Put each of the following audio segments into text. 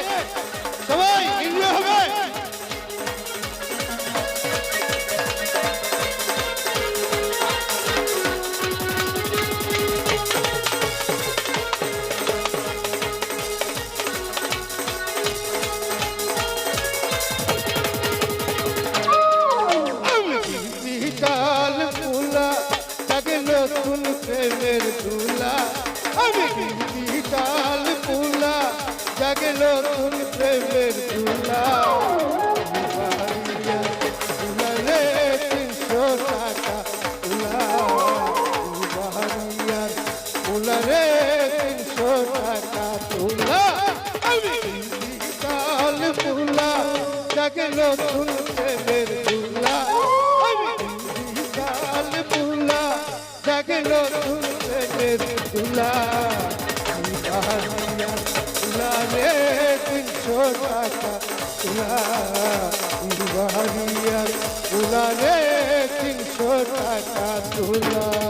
it. বিকাল ফুলা যাকে নতুন প্রেমের তুলা আমি বিকাল ফুলা যাকে নতুন প্রেমের তুলা টাকা তুলা বাহারিয়ার তুলা রে তিনশো তুলা।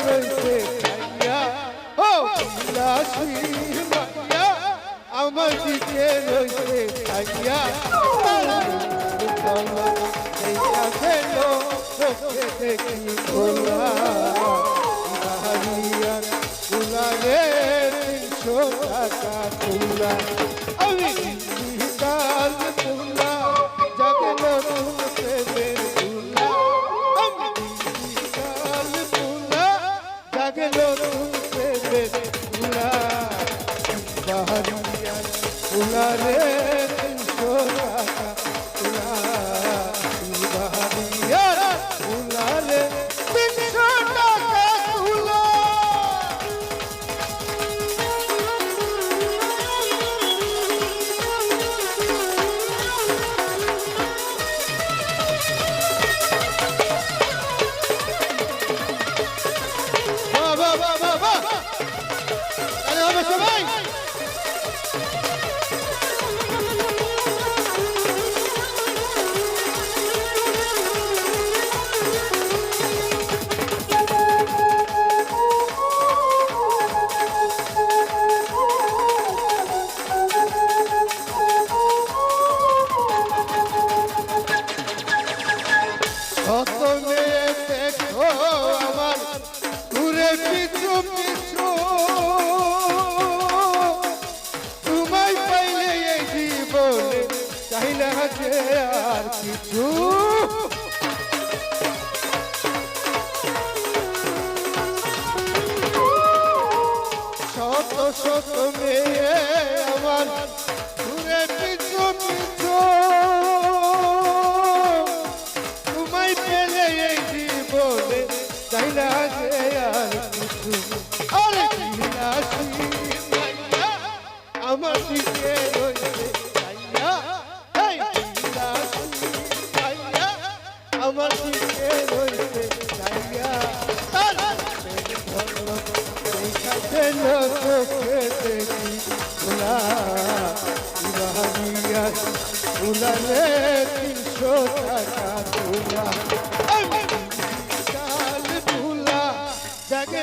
রয়েছে ও বিলাসী মাইয়া আমার দিকে রয়েছে চোখে দেখি খোলা তুলারে তিনশো টাকা তুলা আমি কাল যে আর কিছু। শত শত মেয়ে আমার ঘুরে পিছু পিছু। তোমায় পেলে এই জীবনে চাই না আমার দিকে রয়েছে দেখি ইবাহিয়া উলালে তিনশো টাকা তোলা কাল ভুলা জাগে